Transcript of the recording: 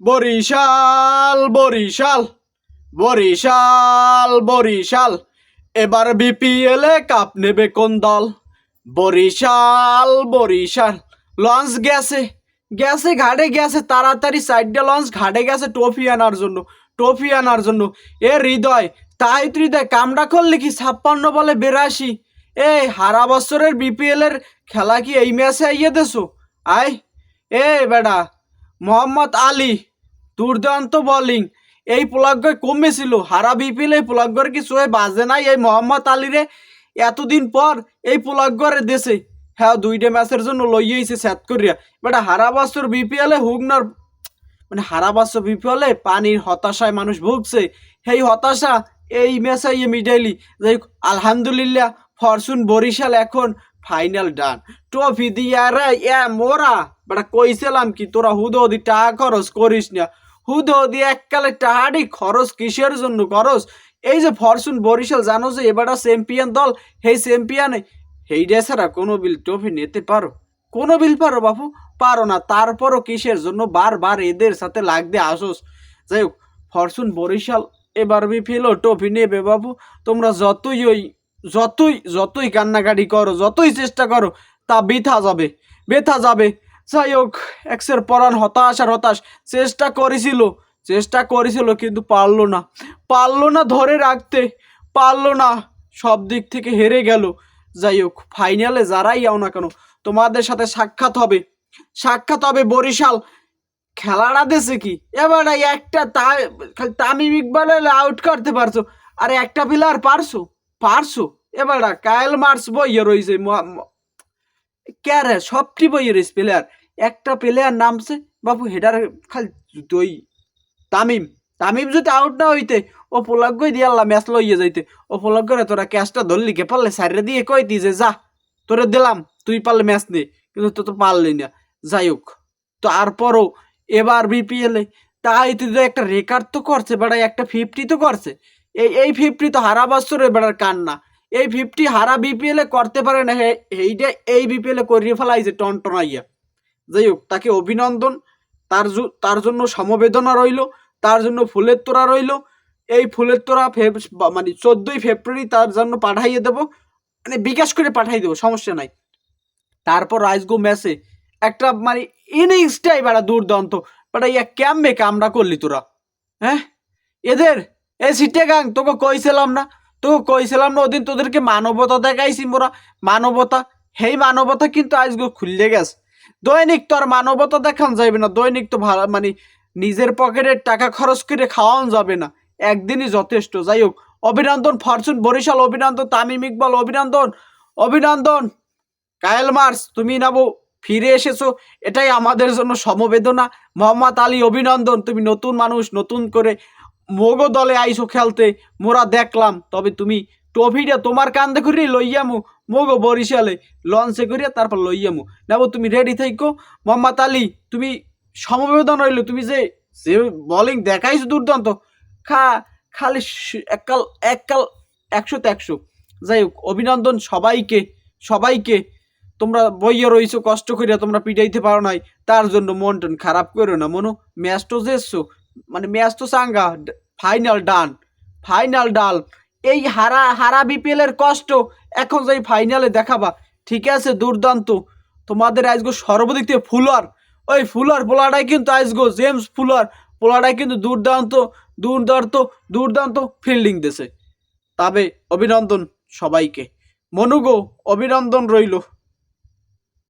বরিশাল বরিশাল বরিশাল বরিশাল। এবার বিপিএল এ কাপ নেবে কোন দল? বরিশাল বরিশাল। লঞ্চ গেছে গেছে, ঘাটে গেছে, তাড়াতাড়ি সাইডে লঞ্চ, ঘাটে গেছে ট্রফি আনার জন্য, ট্রফি আনার জন্য। এ হৃদয় তাই তুই হৃদয়, কামড়া করলে কি ছাপ্পান্ন বলে বেরাশি? এই হারা বছরের বিপিএল এর খেলা কি এই ম্যাচে আইয়ে দেছো? আয়, এ বেডা মোহাম্মদ আলী। দুর্দান্ত বোলিং এই পোলাগ্য কমেছিল। হারা বিপিএল এই পোলাগ্যর কিছু বাজে নাই? এই মোহাম্মদ আলীরে এতদিন পর এই পোলাগ্যরে দেশে হ্যাঁ দুইটা ম্যাচের জন্য লইয়েছে সেট করিয়া। বাট হারা বছর বিপিএলে হুগনার মানে হারা বছর বিপিএলে পানির হতাশায় মানুষ ভুগছে। সেই হতাশা এই ম্যাচে মিটাইলি। যাই হোক, আলহামদুলিল্লাহ ফরচুন বরিশাল এখন ফাইনাল ডান। ট্রফি দিয়া রে এ মোরা! বেটা কইছিলাম কি তোরা হুদো দি টাকা খরচ করিস না। হুদো দিয়ে এককালে টাহাডি খরচ কিসের জন্য খরচ? এই যে ফরচুন বরিশাল, জানো যে এবারটা চ্যাম্পিয়ন দল। সেই চ্যাম্পিয়নে সেইটা ছাড়া কোনো বিল ট্রফি নিতে পারো? কোনো বিল পারো বাপু? পারো না, তারপরও কিসের জন্য বারবার এদের সাথে লাগতে আসোস? যাই হোক ফরচুন বরিশাল, এবার বি বিপিএল ট্রফি নেবে বাবু তোমরা যতই ওই, যতই যতই কান্নাকাটি করো, যতই চেষ্টা করো, তা বৃথা যাবে, বেথা যাবে। যাই হোক এক্সের পরাণ হতাশ আর হতাশ। চেষ্টা করেছিল চেষ্টা করেছিল কিন্তু পারল না। পারল না ধরে রাখতে, পারল না সব দিক থেকে হেরে গেল। যাই হোক ফাইনালে যারাই যাও না কেন, তোমাদের সাথে সাক্ষাৎ হবে। সাক্ষাৎ হবে বরিশাল। খেলাটা দেশে কি? এবার একটা খালি তামিম ইকবালের আউট করতে পারছ। আরে একটা প্লেয়ার পারছ পারছ। এবার কায়েল মার্স বইয়ে রয়েছে, ম- ম- কে রে? সবটি বইয়ে রয়েছে প্লেয়ার একটা প্লেয়ার নামছে বাবু হেডার খালি তুই তামিম। তামিম যদি আউট না হইতে, ও পোলাগ্যই দিয়ে ম্যাচ লইয়ে যাইতে। ও পোলাগ্যরে তোরা ক্যাচটা ধরলি কে? পারলে সাইডে দিয়ে কই দি যে, যা। তোরে দিলাম, তুই পারলে ম্যাচ নে। কিন্তু তো তো পারলি না। যাই হোক তারপরও এবার বিপিএলে তাই তুই তো একটা রেকর্ড তো করছে, বেড়া একটা ফিফটি তো করছে। এই এই ফিফটি তো হারা বছরে বেড়ার কান্না। এই ফিফটি হারা বিপিএলে করতে পারে না, হে- এইটা এই বিপিএলে করিয়ে ফেলাইছে টনটনাইয়া। যাই হোক, তাকে অভিনন্দন। তার তার জন্য সমবেদনা রইল, তার জন্য ফুলের তোড়া রইল। এই ফুলের তোড়া ফেব মানে চোদ্দোই ফেব্রুয়ারি তার জন্য পাঠাইয়ে দেবো। মানে বিকাশ করে পাঠাই দেবো, সমস্যা নাই। তারপর রাইসগো ম্যাচে একটা মানে ইনিংসটাই বেড়া দুর্দান্ত। বেড়া ইয়া ক্যাম্পে কামড়া করলি তোরা হ্যাঁ? এদের, এ সিটে গাং, তোকে কইছিলাম না। তোকে কইছিলাম না, ওদিন তোদেরকে মানবতা দেখাইছি মোরা। মানবতা সেই মানবতা কিন্তু আজকে খুললে গেছে। দৈনিক তো আর মানবতা দেখান যাবে না। দৈনিক তো মানে নিজের পকেটের টাকা খরচ করে খাওয়ান যাবে না। একদিনই যথেষ্ট। যাই হোক, অভিনন্দন ফরচুন, বরিশাল অভিনন্দন, তামিম ইকবাল অভিনন্দন অভিনন্দন। কায়েল মার্স, তুমি নাবো ফিরে এসেছ। এটাই আমাদের জন্য সমবেদনা। মোহাম্মদ আলী, অভিনন্দন। তুমি নতুন মানুষ, নতুন করে মোগো দলে আইসো খেলতে। মোরা দেখলাম, তবে তুমি ট্রফিটা তোমার কান্দে করে লইয়ামু, মোগো বরিশালে। লঞ্চে করিয়া তারপর লইয়ামু। নেব, তুমি রেডি থাইকো। মোহাম্মদ আলী, তুমি সমবেদন রইল। তুমি যে যে বলিং দেখাইছো দুর্দান্ত। খা, খালি এককাল এককাল একশোতে একশো যাই হোক, অভিনন্দন সবাইকে সবাইকে। তোমরা বইয়ে রইছো, কষ্ট করিয়া তোমরা পিটাইতে পারো নাই। তার জন্য মন টন খারাপ করো না। মনো, ম্যাচ তো যেসছো মানে ম্যাচ তো সাঙ্গা ফাইনাল ডান ফাইনাল ডাল এই হারা হারা বিপিএল এর কষ্ট এখন যাই ফাইনালে দেখাবা। ঠিক আছে, দুর্দান্ত। তোমাদের আজগো সর্বদিক থেকে ফুলার ওই ফুলার পোলাটাই কিন্তু আজগো জেমস ফুলার পোলাটাই কিন্তু দুর্দান্ত দুর্দান্ত দুর্দান্ত ফিল্ডিং দেশে তবে অভিনন্দন সবাইকে। মনুগো, অভিনন্দন রইল।